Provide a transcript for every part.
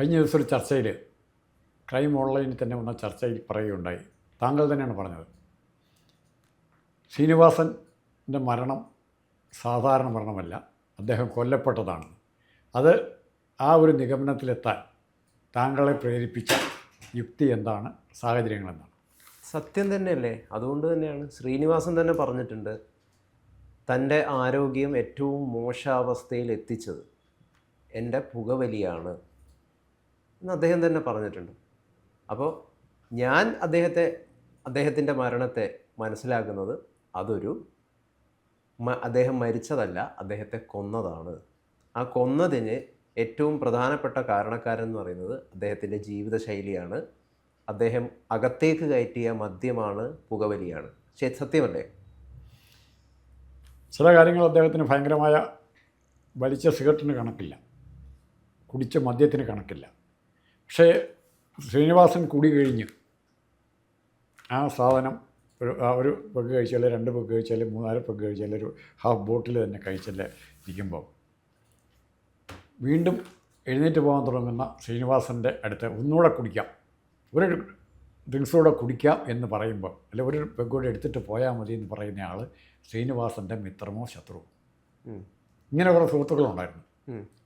കഴിഞ്ഞ ദിവസം ഒരു ചർച്ചയിൽ ക്രൈം ഓൺലൈനിൽ തന്നെ വന്ന ചർച്ചയിൽ പറയുകയുണ്ടായി. താങ്കൾ തന്നെയാണ് പറഞ്ഞത്. ശ്രീനിവാസന്റെ മരണം സാധാരണ മരണമല്ല. അദ്ദേഹം കൊല്ലപ്പെട്ടതാണ്. അത് ആ ഒരു നിഗമനത്തിലെത്താൻ താങ്കളെ പ്രേരിപ്പിച്ച യുക്തി എന്താണ്? സാഹചര്യങ്ങൾ എന്താണ്? സത്യം തന്നെയല്ലേ? അതുകൊണ്ട് തന്നെയാണ്. ശ്രീനിവാസൻ തന്നെ പറഞ്ഞിട്ടുണ്ട് തന്റെ ആരോഗ്യം ഏറ്റവും മോശാവസ്ഥയിൽ എത്തിച്ചത് എന്റെ പുകവലിയാണ്. എന്ന് അദ്ദേഹം തന്നെ പറഞ്ഞിട്ടുണ്ട്. അപ്പോൾ ഞാൻ അദ്ദേഹത്തെ അദ്ദേഹത്തിന്റെ മരണത്തെ മനസ്സിലാക്കുന്നത് അതൊരു അദ്ദേഹം മരിച്ചതല്ല അദ്ദേഹത്തെ കൊന്നതാണ്. ആ കൊന്നതിന് ഏറ്റവും പ്രധാനപ്പെട്ട കാരണക്കാരൻ എന്ന് പറയുന്നത് അദ്ദേഹത്തിന്റെ ജീവിതശൈലിയാണ്. അദ്ദേഹം അകത്തേക്ക് കയറ്റിയ മദ്യമാണ് പുകവലിയാണ്. ശരി സത്യമല്ലേ? ചില കാര്യങ്ങൾ അദ്ദേഹത്തിന് ഭയങ്കരമായ വലിച്ച സിഗരറ്റിന് കണക്കില്ല. കുടിച്ച മദ്യത്തിന് കണക്കില്ല. പക്ഷേ ശ്രീനിവാസൻ കുടി കഴിഞ്ഞ് ആ സാധനം ഒരു ആ ഒരു പെഗ് കഴിച്ചാൽ രണ്ട് പെഗ് കഴിച്ചാൽ മൂന്നാൽ പെഗ് കഴിച്ചാൽ ഒരു ഹാഫ് ബോട്ടിൽ തന്നെ കഴിച്ചാൽ ഇരിക്കുമ്പോൾ വീണ്ടും എഴുന്നേറ്റ് പോകാൻ തുടങ്ങുന്ന ശ്രീനിവാസന്റെ അടുത്ത് ഒന്നുകൂടെ കുടിക്കാം. ഒരു ഡ്രിങ്ക്സോടെ കുടിക്കാം എന്ന് പറയുമ്പോൾ അല്ല ഒരു പെഗ് കൂടെ എടുത്തിട്ട് പോയാൽ മതി എന്ന് പറയുന്ന ആൾ ശ്രീനിവാസന്റെ മിത്രമോ ശത്രുവോ. ഇങ്ങനെ കുറേ സുഹൃത്തുക്കളുണ്ടായിരുന്നു.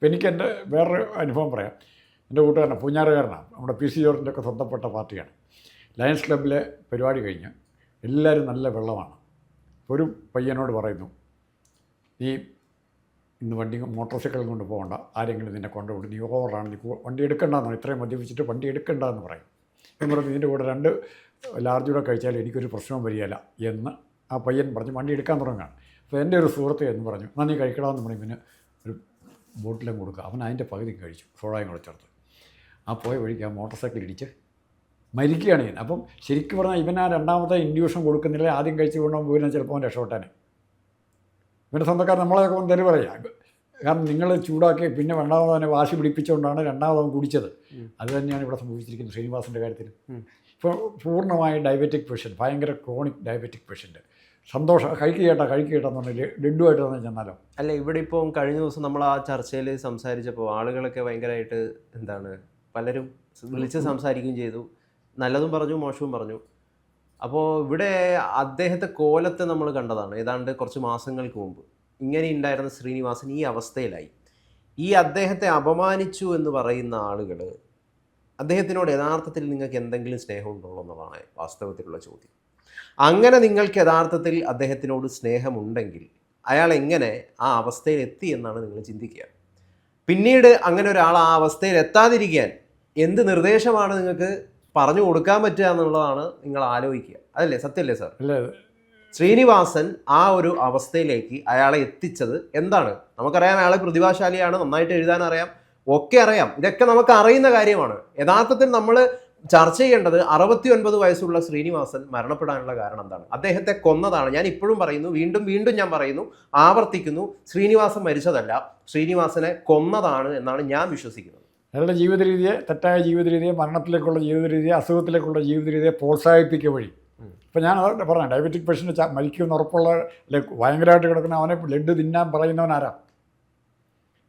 എനിക്ക് എന്റെ വേറൊരു അനുഭവം പറയാം. എന്റെ കൂട്ടുകാരനാണ് പൂഞ്ഞാറുകാരനാണ് നമ്മുടെ പി സി ജോർജിന്റെ ഒക്കെ സ്വന്തപ്പെട്ട പാർട്ടിയാണ്. ലയൺസ് ക്ലബ്ബിലെ പരിപാടി കഴിഞ്ഞ് എല്ലാവരും നല്ല വെള്ളമാണ്. ഒരു പയ്യനോട് പറയുന്നു നീ ഇന്ന് വണ്ടി മോട്ടോർ സൈക്കിൾ കൊണ്ട് പോകണ്ട ആരെങ്കിലും നിന്നെ കൊണ്ടുപോകും നീ ഓവറാണ് നീ വണ്ടി എടുക്കണ്ടെന്ന്? ഇത്രയും മദ്യപിച്ചിട്ട് വണ്ടി എടുക്കണ്ടെന്ന് പറയും. എന്ന് പറഞ്ഞ് ഇതിന്റെ കൂടെ രണ്ട് ലാർജൂടെ കഴിച്ചാൽ എനിക്കൊരു പ്രശ്നവും വരികയില്ല എന്ന് ആ പയ്യൻ പറഞ്ഞ് വണ്ടി എടുക്കാൻ തുടങ്ങുകയാണ്. അപ്പോൾ എന്റെ ഒരു സുഹൃത്ത് എന്ന് പറഞ്ഞു എന്നാൽ നീ കഴിക്കണമെന്ന് പറഞ്ഞു പിന്നെ ഒരു ബോട്ടിലും കൊടുക്കുക. അവൻ അതിന്റെ പകുതി കഴിച്ചു സോഡായും കൂടെ ആ പോയ വഴിക്ക് ആ മോട്ടോർ സൈക്കിൾ ഇടിച്ച് മരിക്കുകയാണ് ഞാൻ അപ്പം ശരിക്കും പറഞ്ഞാൽ ഇവൻ ആ രണ്ടാമത്തെ ഇൻഡ്യൂഷൻ കൊടുക്കുന്നില്ല. ആദ്യം കഴിച്ച് കൊണ്ടോ വീടിനെ ചിലപ്പോൾ രക്ഷപ്പെട്ടാനെ. ഇവന്റെ സ്വന്തക്കാർ നമ്മളെയൊക്കെ ഒന്ന് തെറി പറയാം. കാരണം നിങ്ങൾ ചൂടാക്കി പിന്നെ രണ്ടാമത് അവനെ വാശി പിടിപ്പിച്ചുകൊണ്ടാണ് രണ്ടാമത് അവൻ കുടിച്ചത്. അത് തന്നെയാണ് ഇവിടെ സംഭവിച്ചിരിക്കുന്നത് ശ്രീനിവാസിന്റെ കാര്യത്തിൽ. ഇപ്പോൾ പൂർണമായ ഡയബറ്റിക് പേഷ്യന്റ് ഭയങ്കര ക്രോണിക് ഡയബറ്റിക് പേഷ്യന്റ്. സന്തോഷം കഴിക്കുകേട്ടാ കഴിക്കുകേട്ടാ എന്ന് പറഞ്ഞാൽ ലഡുവായിട്ട് തന്നെ ചെന്നാലോ? അല്ല ഇവിടെ ഇപ്പോൾ കഴിഞ്ഞ ദിവസം നമ്മൾ ആ ചർച്ചയിൽ സംസാരിച്ചപ്പോൾ ആളുകളൊക്കെ ഭയങ്കരമായിട്ട് എന്താണ് പലരും വിളിച്ച് സംസാരിക്കുകയും ചെയ്തു. നല്ലതും പറഞ്ഞു മോശവും പറഞ്ഞു. അപ്പോൾ ഇവിടെ അദ്ദേഹത്തെ കോലത്തെ നമ്മൾ കണ്ടതാണ്. ഏതാണ്ട് കുറച്ച് മാസങ്ങൾക്ക് മുമ്പ്. ഇങ്ങനെ ഉണ്ടായിരുന്ന ശ്രീനിവാസൻ ഈ അവസ്ഥയിലായി. ഈ അദ്ദേഹത്തെ അപമാനിച്ചു എന്ന് പറയുന്ന ആളുകൾ അദ്ദേഹത്തിനോട് യഥാർത്ഥത്തിൽ നിങ്ങൾക്ക് എന്തെങ്കിലും സ്നേഹമുണ്ടോ എന്നുള്ളതാണ് വാസ്തവത്തിലുള്ള ചോദ്യം. അങ്ങനെ നിങ്ങൾക്ക് യഥാർത്ഥത്തിൽ അദ്ദേഹത്തിനോട് സ്നേഹമുണ്ടെങ്കിൽ അയാൾ എങ്ങനെ ആ അവസ്ഥയിൽ എത്തി എന്നാണ് നിങ്ങൾ ചിന്തിക്കുക. പിന്നീട് അങ്ങനെ ഒരാൾ ആ അവസ്ഥയിൽ എത്താതിരിക്കാൻ എന്ത് നിർദ്ദേശമാണ് നിങ്ങൾക്ക് പറഞ്ഞു കൊടുക്കാൻ പറ്റുക എന്നുള്ളതാണ് നിങ്ങൾ ആലോചിക്കുക. അതല്ലേ? സത്യമല്ലേ സാർ അല്ലേ ശ്രീനിവാസൻ ആ ഒരു അവസ്ഥയിലേക്ക് അയാളെ എത്തിച്ചത് എന്താണ്? നമുക്കറിയാം അയാളെ പ്രതിഭാശാലിയാണ് നന്നായിട്ട് എഴുതാൻ അറിയാം ഒക്കെ അറിയാം. ഇതൊക്കെ നമുക്ക് അറിയുന്ന കാര്യമാണ്. യഥാർത്ഥത്തിൽ നമ്മൾ ചർച്ച ചെയ്യേണ്ടത് അറുപത്തി ഒൻപത് വയസ്സുള്ള ശ്രീനിവാസൻ മരണപ്പെടാനുള്ള കാരണം എന്താണ്? അദ്ദേഹത്തെ കൊന്നതാണ്. ഞാൻ ഇപ്പോഴും പറയുന്നു വീണ്ടും വീണ്ടും ഞാൻ പറയുന്നു ആവർത്തിക്കുന്നു ശ്രീനിവാസൻ മരിച്ചതല്ല ശ്രീനിവാസനെ കൊന്നതാണ് എന്നാണ് ഞാൻ വിശ്വസിക്കുന്നത്. അയാളുടെ ജീവിത രീതിയെ തെറ്റായ ജീവിത രീതിയെ മരണത്തിലേക്കുള്ള ജീവിത രീതിയെ അസുഖത്തിലേക്കുള്ള ജീവിത രീതിയെ പ്രോത്സാഹിപ്പിക്കുക വഴി. ഇപ്പം ഞാൻ അതോടെ പറഞ്ഞു ഡയബറ്റിക് പേഷ്യന്റ് മരിക്കുമെന്ന് ഉറപ്പുള്ള അല്ലെ ഭയങ്കരമായിട്ട് കിടക്കുന്ന അവനെ ലഡ്ഡു തിന്നാൻ പറയുന്നവനാരാ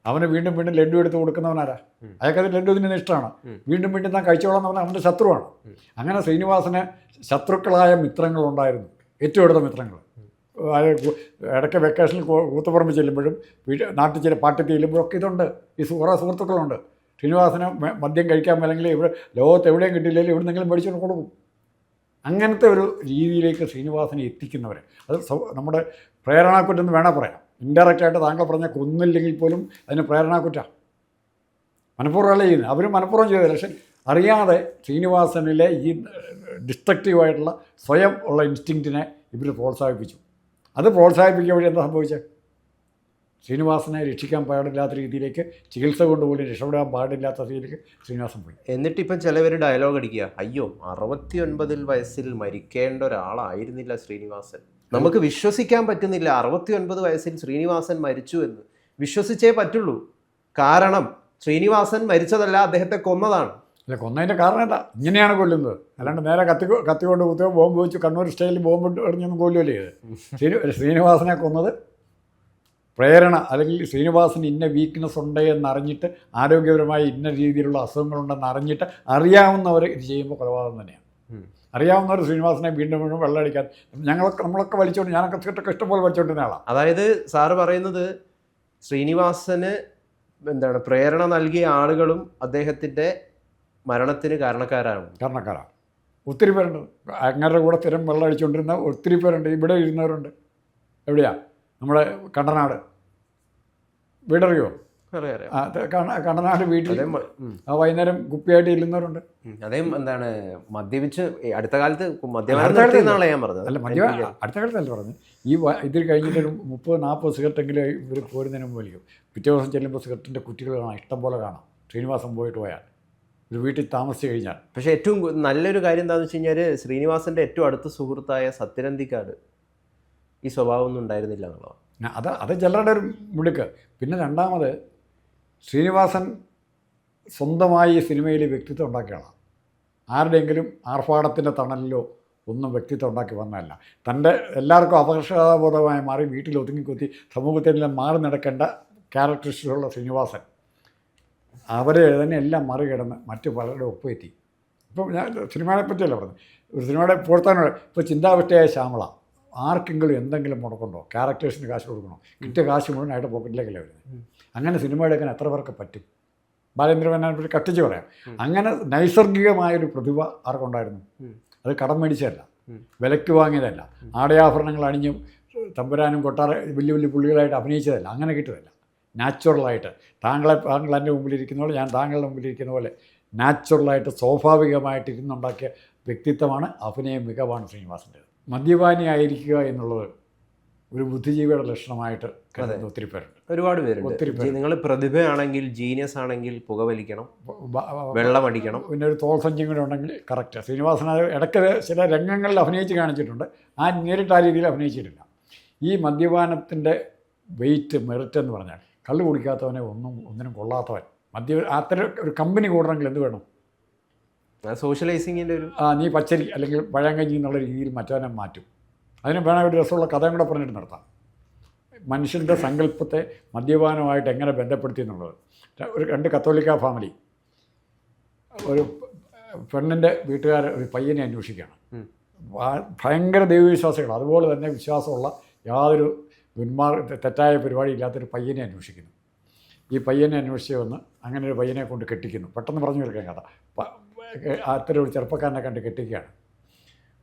അവന് വീണ്ടും വീണ്ടും ലഡ്ഡു എടുത്ത് കൊടുക്കുന്നവനാരാ. അയാൾക്കത് ലഡ്ഡു തിന്നുന്ന ഇഷ്ടമാണ്. വീണ്ടും വീണ്ടും താൻ കഴിച്ചോളാം അവൻ അവന്റെ ശത്രുവാണ്. അങ്ങനെ ശ്രീനിവാസന് ശത്രുക്കളായ മിത്രങ്ങളുണ്ടായിരുന്നു. ഏറ്റവും അടുത്ത മിത്രങ്ങൾ. ഇടയ്ക്ക് വെക്കേഷനിൽ കൂത്തുപറമ്പ് ചെല്ലുമ്പോഴും നാട്ടിൽ ചില പാട്ടിൽ ചെല്ലുമ്പോഴൊക്കെ ഇതുണ്ട്. ഈ കുറേ സുഹൃത്തുക്കളുണ്ട്. ശ്രീനിവാസന് മദ്യം കഴിക്കാൻ മേലെങ്കിൽ ഇവിടെ ലോകത്ത് എവിടെയും കിട്ടിയില്ലെങ്കിൽ ഇവിടെ നിന്നെങ്കിലും മേടിച്ചുകൊണ്ട് കൊടുക്കും. അങ്ങനത്തെ ഒരു രീതിയിലേക്ക് ശ്രീനിവാസനെ എത്തിക്കുന്നവർ അത് നമ്മുടെ പ്രേരണാക്കുറ്റെന്ന് വേണേൽ പറയാം. ഇൻഡയറക്റ്റായിട്ട് താങ്കൾ പറഞ്ഞ കൊന്നില്ലെങ്കിൽ പോലും അതിന് പ്രേരണാക്കുറ്റ. മനഃപൂർവമല്ല ചെയ്യുന്നത്. അവർ മനഃപൂർവം ചെയ്തത് പക്ഷേ അറിയാതെ ശ്രീനിവാസനിലെ ഈ ഡിസ്ട്രക്റ്റീവായിട്ടുള്ള സ്വയം ഉള്ള ഇൻസ്റ്റിങ്ക്റ്റിനെ ഇവർ പ്രോത്സാഹിപ്പിച്ചു. അത് പ്രോത്സാഹിപ്പിക്കുക വഴി എന്താ സംഭവിച്ചത് ശ്രീനിവാസനെ രക്ഷിക്കാൻ പാടില്ലാത്ത രീതിയിലേക്ക് ചികിത്സ കൊണ്ടുപോലും രക്ഷപ്പെടാൻ പാടില്ലാത്ത രീതിയിലേക്ക് ശ്രീനിവാസൻ പോയി. എന്നിട്ട് ഇപ്പം ചിലവർ ഡയലോഗ് അടിക്കുക. അയ്യോ അറുപത്തി ഒൻപതിൽ വയസ്സിൽ മരിക്കേണ്ട ഒരാളായിരുന്നില്ല ശ്രീനിവാസൻ. നമുക്ക് വിശ്വസിക്കാൻ പറ്റുന്നില്ല അറുപത്തി ഒൻപത് വയസ്സിൽ ശ്രീനിവാസൻ മരിച്ചു എന്ന്. വിശ്വസിച്ചേ പറ്റുള്ളൂ. കാരണം ശ്രീനിവാസൻ മരിച്ചതല്ല അദ്ദേഹത്തെ കൊന്നതാണ്. അല്ല കൊന്നതിന്റെ കാരണം എന്താ? ഇങ്ങനെയാണ് കൊല്ലുന്നത്. അല്ലാണ്ട് നേരെ കത്തി കത്തിക്കൊണ്ട് കുത്തിയോ കുത്തുക ബോംബ് വെച്ച് കണ്ണൂർ സ്റ്റൈലിൽ ബോംബ് ഇട്ട് എറിഞ്ഞൊന്നും കൊല്ലുമല്ലേ ശ്രീ ശ്രീനിവാസനെ കൊന്നത് പ്രേരണ അല്ലെങ്കിൽ ശ്രീനിവാസന് ഇന്ന വീക്ക്നെസ് ഉണ്ട് എന്നറിഞ്ഞിട്ട് ആരോഗ്യപരമായി ഇന്ന രീതിയിലുള്ള അസുഖങ്ങളുണ്ടെന്ന് അറിഞ്ഞിട്ട് അറിയാവുന്നവർ ഇത് ചെയ്യുമ്പോൾ കൊലപാതകം തന്നെയാണ്. അറിയാവുന്നവർ ശ്രീനിവാസനെ വീണ്ടും വീണ്ടും വെള്ളം അടിക്കാൻ ഞങ്ങളൊക്കെ നമ്മളൊക്കെ വലിച്ചോണ്ട് ഞാനൊക്കെ സിഗരറ്റൊക്കെ ഇഷ്ടംപോലെ വലിച്ചോണ്ടിരുന്ന ആളാണ് അതായത് സാറ് പറയുന്നത് ശ്രീനിവാസന് എന്താണ് പ്രേരണ നൽകിയ ആളുകളും അദ്ദേഹത്തിന്റെ മരണത്തിന് കാരണക്കാരാണ് കാരണക്കാരാണ് ഒത്തിരി പേരുണ്ട്. അങ്ങരുടെ കൂടെ സ്ഥിരം വെള്ളം അടിച്ചുകൊണ്ടിരുന്ന ഒത്തിരി പേരുണ്ട്. ഇവിടെ ഇരുന്നവരുണ്ട്. എവിടെയാ? നമ്മുടെ കണ്ടനാട്. വീടറിയോ? കണ്ടനാട് വീട്ടിൽ. ആ വൈകുന്നേരം കുപ്പിയായിട്ട് ഇല്ലുന്നവരുണ്ട്. അതേ എന്താണ് മദ്യപിച്ച് അടുത്ത കാലത്ത് മദ്യപാനം ഞാൻ പറഞ്ഞത്. അല്ല അടുത്ത കാലത്തല്ല പറഞ്ഞു ഈ ഇതിൽ കഴിഞ്ഞിട്ട് മുപ്പത് നാൽപ്പത് സിഗരറ്റെങ്കിലും ഇവർ പോരുന്നതിന് മുമ്പ് വലിക്കും. പിറ്റേ ദിവസം ചെല്ലുമ്പോൾ സിഗരറ്റിന്റെ കുറ്റികൾ കാണാം ഇഷ്ടം പോലെ കാണാം. ശ്രീനിവാസം പോയിട്ട് പോയാൽ. ഒരു വീട്ടിൽ താമസിച്ച് കഴിഞ്ഞാൽ. പക്ഷേ ഏറ്റവും നല്ലൊരു കാര്യം എന്താണെന്ന് വെച്ച് കഴിഞ്ഞാൽ ശ്രീനിവാസന്റെ ഏറ്റവും അടുത്ത സുഹൃത്തായ സത്യനന്ദിക്കാട് ഈ സ്വഭാവമൊന്നും ഉണ്ടായിരുന്നില്ല എന്നുള്ളതാണ്. അത് അത് ചിലരുടെ ഒരു മിടുക്ക് പിന്നെ രണ്ടാമത് ശ്രീനിവാസൻ സ്വന്തമായി സിനിമയിൽ വ്യക്തിത്വം ഉണ്ടാക്കിയാണ് ആരുടെയെങ്കിലും ആർഭാടത്തിന്റെ തണലിലോ ഒന്നും വ്യക്തിത്വം ഉണ്ടാക്കി വന്നതല്ല. തന്റെ എല്ലാവർക്കും അപകർഷതാബോധമായി മാറി വീട്ടിൽ ഒതുങ്ങിക്കൊത്തി സമൂഹത്തിൽ നിന്നും മാറി നടക്കേണ്ട ക്യാരക്ടറിസ്റ്റുള്ള ശ്രീനിവാസൻ അവരെ തന്നെ എല്ലാം മറികടന്ന് മറ്റു പലരുടെ ഒപ്പുപറ്റി ഇപ്പം ഞാൻ സിനിമയെ പറ്റിയല്ല പറഞ്ഞത്. ഒരു സിനിമയുടെ പുറത്താനുള്ള ഇപ്പോൾ ചിന്താവിഷ്ടയായ ശ്യാമള. ആർക്കെങ്കിലും എന്തെങ്കിലും മുടക്കുണ്ടോ? ക്യാരക്ടേഴ്സിന് കാശ് കൊടുക്കണോ? കിട്ടിയ കാശ് മുഴുവൻ അയാളുടെ പോക്കറ്റിലേക്കല്ലേ വരുന്നത്. അങ്ങനെ സിനിമ എടുക്കാൻ എത്ര പേർക്ക് പറ്റും? ബാലേന്ദ്രമേനെ പറ്റി കട്ടിച്ച് പറയാം. അങ്ങനെ നൈസർഗികമായൊരു പ്രതിഭ ആർക്കുണ്ടായിരുന്നു? അത് കടം മേടിച്ചതല്ല. വിലക്ക് വിലയ്ക്ക് വാങ്ങിയതല്ല. ആടയാഭരണങ്ങൾ അണിഞ്ഞും തമ്പുരാനും കൊട്ടാര വലിയ വലിയ പുള്ളികളായിട്ട് അഭിനയിച്ചതല്ല. അങ്ങനെ കിട്ടിയതല്ല നാച്ചുറലായിട്ട് താങ്കളെ താങ്കൾ എന്റെ മുമ്പിലിരിക്കുന്ന പോലെ ഞാൻ താങ്കളുടെ മുമ്പിലിരിക്കുന്ന പോലെ നാച്ചുറലായിട്ട് സ്വാഭാവികമായിട്ട് ഇരുന്നുണ്ടാക്കിയ വ്യക്തിത്വമാണ് അഭിനയ മികവാണ് ശ്രീനിവാസന്റേത്. മദ്യപാനിയായിരിക്കുക എന്നുള്ളത് ഒരു ബുദ്ധിജീവിയുടെ ലക്ഷണമായിട്ട് കരുതുന്ന ഒത്തിരി പേരുണ്ട്. ഒരുപാട് പേരുണ്ട്. ഒത്തിരി പേര്. നിങ്ങൾ പ്രതിഭയാണെങ്കിൽ ജീനിയസ് ആണെങ്കിൽ പുകവലിക്കണം. വെള്ളം അടിക്കണം പിന്നെ ഒരു തോൾ സഞ്ചിയും കൂടെ ഉണ്ടെങ്കിൽ കറക്റ്റ് ശ്രീനിവാസൻ ഇടയ്ക്ക് ചില രംഗങ്ങളിൽ അഭിനയിച്ച് കാണിച്ചിട്ടുണ്ട്. ആ നേരിട്ട് ആ രീതിയിൽ അഭിനയിച്ചിട്ടില്ല. ഈ മദ്യപാനത്തിന്റെ വെയിറ്റ് മെറിറ്റ് എന്ന് പറഞ്ഞാൽ കള്ള് കുടിക്കാത്തവനെ ഒന്നും ഒന്നിനും കൊള്ളാത്തവൻ. മദ്യ അത്തരം ഒരു കമ്പനി കൂടണമെങ്കിൽ എന്ത് വേണം? സോഷ്യലൈസിങ്ങിന്റെ ഒരു ആ നീ പച്ചരി അല്ലെങ്കിൽ പഴങ്കഞ്ഞി എന്നുള്ള രീതിയിൽ മറ്റവനെ മാറ്റും. അതിന് വേണം ഒരു രസമുള്ള കഥയും കൂടെ പറഞ്ഞിട്ട് നടത്താം. മനുഷ്യന്റെ സങ്കല്പത്തെ മദ്യപാനമായിട്ട് എങ്ങനെ ബന്ധപ്പെടുത്തി എന്നുള്ളത്. ഒരു രണ്ട് കത്തോലിക്ക ഫാമിലി. ഒരു പെണ്ണിന്റെ വീട്ടുകാർ ഒരു പയ്യനെ അന്വേഷിക്കുകയാണ്. ഭയങ്കര ദൈവവിശ്വാസികൾ അതുപോലെ തന്നെ വിശ്വാസമുള്ള യാതൊരു ദുന്മാർ തെറ്റായ പരിപാടി ഇല്ലാത്തൊരു പയ്യനെ അന്വേഷിക്കുന്നു. ഈ പയ്യനെ അന്വേഷിച്ച് വന്ന് അങ്ങനെ ഒരു പയ്യനെ കൊണ്ട് കെട്ടിക്കുന്നു. പെട്ടെന്ന് പറഞ്ഞു തീർക്കാൻ കഥ. അത്തരം ഒരു ചെറുപ്പക്കാരനെ കണ്ട് കെട്ടിക്കുകയാണ്.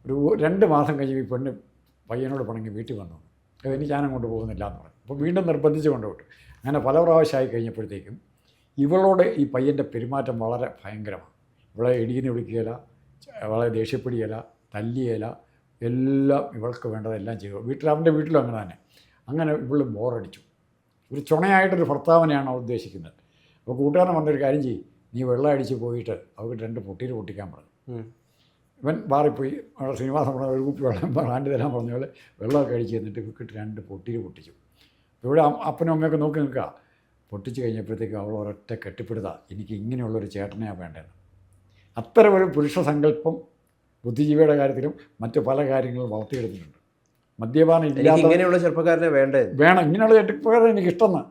ഒരു രണ്ട് മാസം കഴിഞ്ഞ് ഈ പെണ്ണ് പയ്യനോട് പണങ്ങി വീട്ടിൽ വന്നു. അത് എനിക്ക് ഞാനും കൊണ്ട് പോകുന്നില്ല എന്ന് പറഞ്ഞു. അപ്പോൾ വീണ്ടും നിർബന്ധിച്ച് കൊണ്ടുപോട്ടു. അങ്ങനെ പല പ്രാവശ്യമായി കഴിഞ്ഞപ്പോഴത്തേക്കും ഇവളോട് ഈ പയ്യന്റെ പെരുമാറ്റം വളരെ ഭയങ്കരമാണ്. ഇവളെ ഇടിയെന്ന് വിളിക്കുകയില്ല വളരെ ദേഷ്യപ്പെടുകയില്ല തല്ലിയല എല്ലാം ഇവൾക്ക് വേണ്ടതെല്ലാം ചെയ്തു. വീട്ടിൽ അവന്റെ വീട്ടിലും അങ്ങനെ തന്നെ. അങ്ങനെ ഇവൾ ബോറടിച്ചു. ഒരു ചുണയായിട്ടൊരു ഭർത്താവിനെയാണ് ഉദ്ദേശിക്കുന്നത്. അപ്പോൾ കൂട്ടുകാരൻ വന്നൊരു കാര്യം ചെയ്യും. നീ വെള്ളം അടിച്ച് പോയിട്ട് അവർക്ക് രണ്ട് പൊട്ടിയിൽ പൊട്ടിക്കാൻ പറഞ്ഞു. ഇവൻ ബാറിൽ പോയി അവിടെ ശ്രീനിവാസം പറഞ്ഞ ഒരു കുപ്പി വെള്ളം ബ്രാൻഡ് തരാൻ പറഞ്ഞ പോലെ വെള്ളമൊക്കെ അടിച്ച് എന്നിട്ട് വിക്കിട്ട് രണ്ട് പൊട്ടിയിൽ പൊട്ടിച്ചു. ഇവിടെ അപ്പനും അമ്മയൊക്കെ നോക്കി നിൽക്കുക. പൊട്ടിച്ച് കഴിഞ്ഞപ്പോഴത്തേക്കും അവൾ ഒരൊറ്റ കെട്ടിപ്പിടുത. എനിക്ക് ഇങ്ങനെയുള്ളൊരു ചേട്ടനെയാണ് വേണ്ടത്. അത്തരം ഒരു പുരുഷ സങ്കല്പം ബുദ്ധിജീവിയുടെ കാര്യത്തിലും മറ്റു പല കാര്യങ്ങളും വളർത്തിയെടുത്തിട്ടുണ്ട്. മദ്യപാനം ഇല്ലാതെ ഇല്ലാത്ത ഇങ്ങനെയുള്ള ചെറുപ്പക്കാരനെ വേണ്ടേ? വേണം. ഇങ്ങനെയുള്ള ചെറുപ്പക്കാരനെ എനിക്ക് ഇഷ്ടമെന്ന്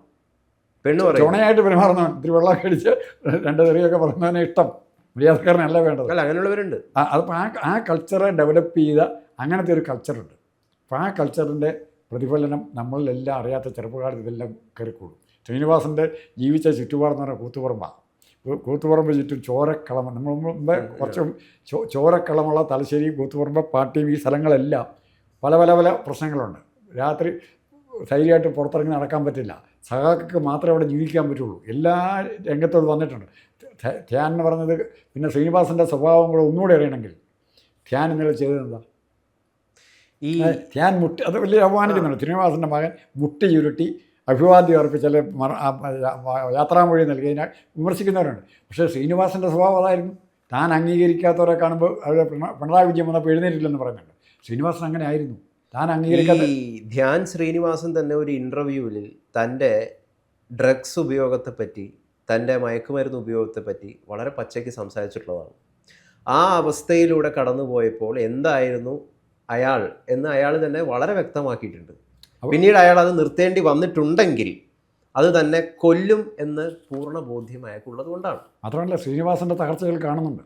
പെണ്ണ് പറയും ചുണയായിട്ട് പെരുമാറുന്നവൻ ഇത്തിരി വെള്ളമൊക്കെ അടിച്ച് രണ്ട് തെറിയൊക്കെ പറയുന്നവനെ ഇഷ്ടം. മര്യാദക്കാരനല്ല വേണ്ടത്. അല്ല അങ്ങനെയുള്ളവരുണ്ട്. ആ അതിപ്പോൾ ആ ആ കൾച്ചറെ ഡെവലപ്പ് ചെയ്ത അങ്ങനത്തെ ഒരു കൾച്ചറുണ്ട് അപ്പോൾ ആ കൾച്ചറിന്റെ പ്രതിഫലനം നമ്മളിലെല്ലാം അറിയാത്ത ചെറുപ്പക്കാർ ഇതെല്ലാം കയറിക്കൂടും ശ്രീനിവാസന്റെ ജീവിച്ച ചുറ്റുപാടെന്ന് പറഞ്ഞാൽ കൂത്തുപറമ്പാണ് കൂത്തുപറമ്പ് ചുറ്റും ചോരക്കളമ. നമ്മൾ മുമ്പ് കുറച്ച് ചോ ചോരക്കളമുള്ള തലശ്ശേരി കൂത്തുപറമ്പ് പാട്ടിയും ഈ സ്ഥലങ്ങളെല്ലാം പല പല പല പ്രശ്നങ്ങളുണ്ട്. രാത്രി ധൈര്യമായിട്ട് പുറത്തിറങ്ങി നടക്കാൻ പറ്റില്ല. സഹാക്കൾക്ക് മാത്രമേ അവിടെ ജീവിക്കാൻ പറ്റുള്ളൂ. എല്ലാ രംഗത്തും അത് വന്നിട്ടുണ്ട്. ധ്യാ- ധ്യാൻ എന്ന് പറഞ്ഞത് പിന്നെ ശ്രീനിവാസന്റെ സ്വഭാവം കൂടെ ഒന്നുകൂടെ അറിയണമെങ്കിൽ ധ്യാൻ ഇന്നലെ ചെയ്തത് എന്താ? ഈ ധ്യാൻ മുട്ടി അത് വലിയ അപമാനിക്കുന്നുണ്ട് ശ്രീനിവാസന്റെ മകൻ മുട്ടി ചുരുട്ടി അഭിവാദ്യം അർപ്പിച്ചാൽ യാത്രാമൊഴി നൽകിയതിനാൽ വിമർശിക്കുന്നവരുണ്ട്. പക്ഷേ ശ്രീനിവാസന്റെ സ്വഭാവം അതായിരുന്നു. താൻ അംഗീകരിക്കാത്തവരെ കാണുമ്പോൾ അവരെ പിണറായി വിജയം വന്നപ്പോൾ എഴുന്നേറ്റില്ലെന്ന് പറയുന്നുണ്ട്. ശ്രീനിവാസൻ അങ്ങനെ ആയിരുന്നു. താൻ അംഗീകരിക്കാത്ത ഈ ധ്യാൻ ശ്രീനിവാസൻ തന്നെ ഒരു ഇന്റർവ്യൂവിൽ തന്റെ ഡ്രഗ്സ് ഉപയോഗത്തെ പറ്റി തന്റെ മയക്കുമരുന്ന് ഉപയോഗത്തെ പറ്റി വളരെ പച്ചയ്ക്ക് സംസാരിച്ചിട്ടുള്ളതാണ്. ആ അവസ്ഥയിലൂടെ കടന്നുപോയപ്പോൾ എന്തായിരുന്നു അയാൾ എന്ന് അയാൾ തന്നെ വളരെ വ്യക്തമാക്കിയിട്ടുണ്ട്. പിന്നീട് അയാൾ അത് നിർത്തേണ്ടി വന്നിട്ടുണ്ടെങ്കിൽ അത് തന്നെ കൊല്ലും എന്ന് പൂർണ ബോധ്യം അയാൾക്കുള്ളത് കൊണ്ടാണ്. മാത്രമല്ല ശ്രീനിവാസന്റെ തകർച്ചകൾ കാണുന്നുണ്ട്.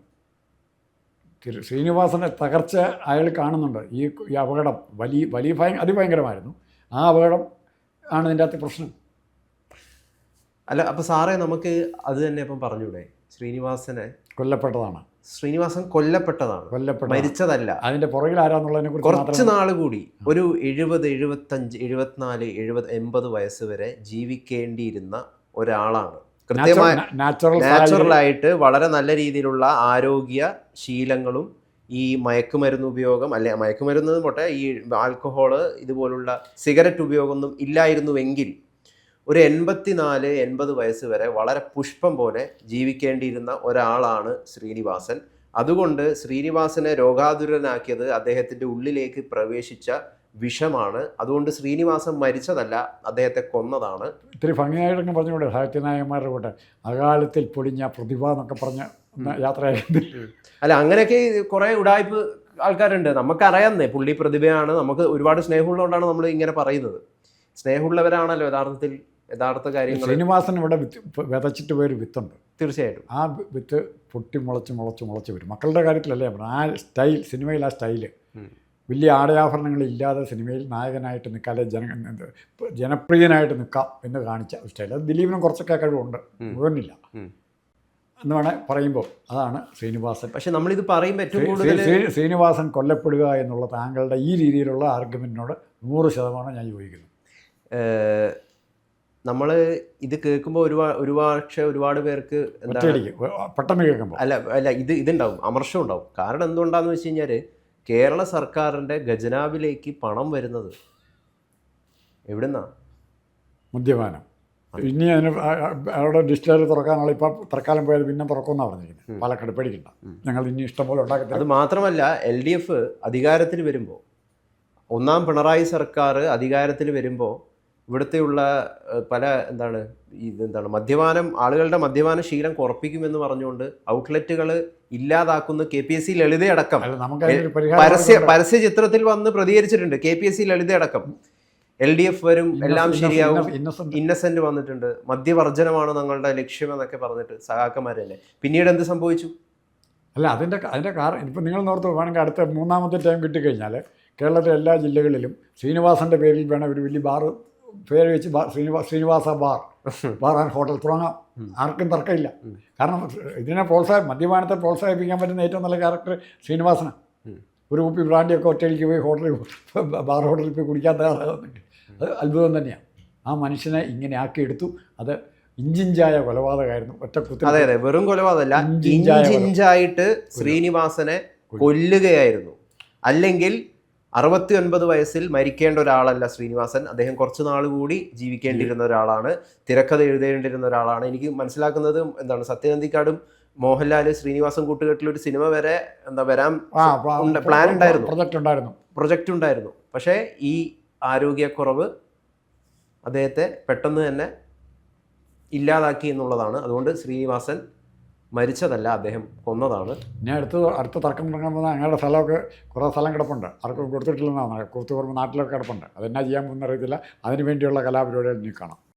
ശ്രീനിവാസന്റെ തകർച്ച അയാൾ കാണുന്നുണ്ട്. ഈ ഈ അപകടം വലിയ വലിയ ഭയ അതിഭയങ്കരമായിരുന്നു. ആ അപകടം ആണ് ഇതിന്റെ അകത്ത് പ്രശ്നം. അല്ല അപ്പോൾ സാറേ നമുക്ക് അത് തന്നെ ഇപ്പം പറഞ്ഞൂടെ? ശ്രീനിവാസനെ കൊല്ലപ്പെട്ടതാണ്. ശ്രീനിവാസൻ കൊല്ലപ്പെട്ടതാണ്. കൊല്ലപ്പെട്ട മരിച്ചതല്ല. അതിന്റെ പുറകിൽ ആരാന്നുള്ളതിനെ കുറിച്ച് കുറച്ച് നാൾ കൂടി ഒരു എഴുപത് എഴുപത്തഞ്ച് എഴുപത്തിനാല് എഴുപത് എൺപത് വയസ്സ് വരെ ജീവിക്കേണ്ടിയിരുന്ന ഒരാളാണ്. കൃത്യമായ നാച്ചുറൽ ആയിട്ട് വളരെ നല്ല രീതിയിലുള്ള ആരോഗ്യ ശീലങ്ങളും ഈ മയക്കുമരുന്ന് ഉപയോഗം അല്ലെ മയക്കുമരുന്ന് പോട്ടെ ഈ ആൽക്കഹോൾ ഇതുപോലുള്ള സിഗരറ്റ് ഉപയോഗമൊന്നും ഇല്ലായിരുന്നുവെങ്കിൽ ഒരു എൺപത്തിനാല് എൺപത് വയസ്സ് വരെ വളരെ പുഷ്പം പോലെ ജീവിക്കേണ്ടിയിരുന്ന ഒരാളാണ് ശ്രീനിവാസൻ. അതുകൊണ്ട് ശ്രീനിവാസനെ രോഗാതുരനാക്കിയത് അദ്ദേഹത്തിന്റെ ഉള്ളിലേക്ക് പ്രവേശിച്ച വിഷമാണ്. അതുകൊണ്ട് ശ്രീനിവാസൻ മരിച്ചതല്ല അദ്ദേഹത്തെ കൊന്നതാണ്. ഇത്തിരി ഭംഗിയായിട്ടൊക്കെ പറഞ്ഞുകൊണ്ട് സാഹിത്യനായകന്മാരുടെ കൂടെ. അകാലത്തിൽ പൊടിഞ്ഞ പ്രതിഭ എന്നൊക്കെ പറഞ്ഞ യാത്രയായിരുന്നു. അല്ല അങ്ങനെയൊക്കെ കുറേ ഉടായ്പ് ആൾക്കാരുണ്ട്. നമുക്കറിയാന്നേ പുള്ളി പ്രതിഭയാണ്. നമുക്ക് ഒരുപാട് സ്നേഹമുള്ളതുകൊണ്ടാണ് നമ്മൾ ഇങ്ങനെ പറയുന്നത്. സ്നേഹമുള്ളവരാണല്ലോ യഥാർത്ഥത്തിൽ യഥാർത്ഥ കാര്യങ്ങൾ. ശ്രീനിവാസൻ ഇവിടെ വിത്ത് വിതച്ചിട്ട് പോയൊരു വിത്തുണ്ട്. തീർച്ചയായിട്ടും. ആ വിത്ത് പൊട്ടി മുളച്ച് മുളച്ച് മുളച്ച് വരും. മക്കളുടെ കാര്യത്തിലല്ലേ. ആ സ്റ്റൈൽ സിനിമയിൽ ആ സ്റ്റൈൽ. വലിയ ആടയാഭരണങ്ങളില്ലാതെ സിനിമയിൽ നായകനായിട്ട് നിൽക്കാതെ ജന ജനപ്രിയനായിട്ട് നിൽക്കാം എന്ന് കാണിച്ച സ്റ്റൈൽ. അത് ദിലീപിനും കുറച്ചൊക്കെ കഴിവുണ്ട്. മുഴുവനില്ല. എന്ന് വേണേൽ പറയുമ്പോൾ അതാണ് ശ്രീനിവാസൻ. പക്ഷെ നമ്മളിത് പറയുമ്പോൾ ഏറ്റവും കൂടുതൽ ശ്രീ- ശ്രീനിവാസൻ കൊല്ലപ്പെടുക എന്നുള്ള താങ്കളുടെ ഈ രീതിയിലുള്ള ആർഗ്യുമെന്റിനോട് നൂറ് ശതമാനം ഞാൻ യോജിക്കുന്നു. നമ്മൾ ഇത് കേൾക്കുമ്പോൾ ഒരുപാട് ഒരുപാട് ഒരുപാട് പേർക്ക് പെട്ടെന്ന് കേൾക്കുമ്പോൾ. അല്ല അല്ല ഇത് ഇതുണ്ടാവും. അമർഷം ഉണ്ടാവും. കാരണം എന്തുകൊണ്ടാന്ന് വെച്ച് കഴിഞ്ഞാൽ കേരള സർക്കാരിന്റെ ഖജനാവിലേക്ക് പണം വരുന്നത് എവിടുന്നാണ് മദ്യപാനം. ഇനി അതിന് അവിടെ ഡിസ്റ്റിലറി തുറക്കാനുള്ള ഇപ്പം തൽക്കാലം പോയത് പിന്നെ തുറക്കുമെന്നാണ് പറഞ്ഞിരിക്കുന്നത്. പാലക്കാട് പേടിക്കണ്ട. ഞങ്ങൾ ഇനി ഇഷ്ടംപോലെ ഉണ്ടാക്കത്തില്ല. അത് മാത്രമല്ല എൽ ഡി എഫ് അധികാരത്തിൽ വരുമ്പോൾ ഒന്നാം പിണറായി സർക്കാർ അധികാരത്തിൽ വരുമ്പോൾ ഇവിടുത്തെയുള്ള പല എന്താണ് എന്താണ് മദ്യപാനം ആളുകളുടെ മദ്യപാന ശീലം കുറപ്പിക്കുമെന്ന് പറഞ്ഞുകൊണ്ട് ഔട്ട്ലെറ്റുകൾ ഇല്ലാതാക്കുന്ന കെ പി എസ് സി ലളിതയടക്കം. പരസ്യ പരസ്യ ചിത്രത്തിൽ വന്ന് പ്രതികരിച്ചിട്ടുണ്ട് കെ പി എസ് സി ലളിതയടക്കം. എൽ ഡി എഫ് വരും എല്ലാം ശരിയാവും. ഇന്നസെന്റ്. വന്നിട്ടുണ്ട്. മദ്യവർജനമാണ് ഞങ്ങളുടെ ലക്ഷ്യം എന്നൊക്കെ പറഞ്ഞിട്ട് സഹാക്കന്മാർ തന്നെ പിന്നീട് എന്ത് സംഭവിച്ചു? അല്ല അതിന്റെ അതിന്റെ കാരണം ഇപ്പം നിങ്ങൾ നോർത്ത് വേണമെങ്കിൽ അടുത്ത മൂന്നാമത്തെ ടൈം കിട്ടിക്കഴിഞ്ഞാൽ കേരളത്തിലെ എല്ലാ ജില്ലകളിലും ശ്രീനിവാസന്റെ പേരിൽ വേണം ഒരു വലിയ ബാർ പേര് വെച്ച് Srinivasa ശ്രീനിവാ Srinivasa bar. Bar and hotel. തുടങ്ങാം ആർക്കും തർക്കമില്ല. കാരണം ഇതിനെ പ്രോത്സാഹി മദ്യപാനത്തെ പ്രോത്സാഹിപ്പിക്കാൻ പറ്റുന്ന ഏറ്റവും നല്ല ക്യാരക്ടർ ശ്രീനിവാസന. ഒരു കുപ്പി ബ്രാൻഡിയൊക്കെ ഒറ്റയടിക്ക് പോയി ഹോട്ടലിൽ ബാർ ഹോട്ടലിൽ പോയി കുടിക്കാൻ തയ്യാറാകുന്നുണ്ട്. അത് അത്ഭുതം തന്നെയാണ് ആ മനുഷ്യനെ ഇങ്ങനെ ആക്കിയെടുത്തു അത് ഇഞ്ചിഞ്ചായ കൊലപാതകമായിരുന്നു. ഒറ്റ കുത്തി അതെ അതെ. വെറും കൊലപാതകമല്ല. ഇഞ്ചിഞ്ചായ കൊല. ഇഞ്ചിഞ്ചായിട്ട് ശ്രീനിവാസനെ കൊല്ലുകയായിരുന്നു. അല്ലെങ്കിൽ അറുപത്തി ഒൻപത് വയസ്സിൽ മരിക്കേണ്ട ഒരാളല്ല ശ്രീനിവാസൻ. അദ്ദേഹം കുറച്ച് നാൾ കൂടി ജീവിക്കേണ്ടിയിരുന്ന ഒരാളാണ്. തിരക്കഥ എഴുതേണ്ടിയിരുന്ന ഒരാളാണ്. എനിക്ക് മനസ്സിലാക്കുന്നത് എന്താണ് സത്യനന്ദിക്കാടും മോഹൻലാൽ ശ്രീനിവാസൻ കൂട്ടുകെട്ടിൽ ഒരു സിനിമ വരെ എന്താ വരാൻ പ്ലാൻ ഉണ്ട്, ഉണ്ടായിരുന്നു. പ്രൊജക്റ്റ് ഉണ്ടായിരുന്നു. പ്രൊജക്റ്റ് ഉണ്ടായിരുന്നു. പക്ഷേ ഈ ആരോഗ്യക്കുറവ് അദ്ദേഹത്തെ പെട്ടെന്ന് തന്നെ ഇല്ലാതാക്കി എന്നുള്ളതാണ്. അതുകൊണ്ട് ശ്രീനിവാസൻ മരിച്ചതല്ല അദ്ദേഹം കൊന്നതാണ്. ഞാൻ അടുത്ത അടുത്ത തർക്കം തുടങ്ങാൻ പോകുന്ന ഞങ്ങളുടെ സ്ഥലമൊക്കെ കുറേ സ്ഥലം കിടപ്പുണ്ട്. ആർക്കും കൊടുത്തിട്ടില്ലെന്നാണ്. കൂത്തുപറമ്പ് നാട്ടിലൊക്കെ കിടപ്പുണ്ട്. അതെന്നാ ചെയ്യാൻ പോകുന്ന അറിയത്തില്ല. അതിന് വേണ്ടിയുള്ള കലാപരിപാടികൾ ഇനി കാണാം.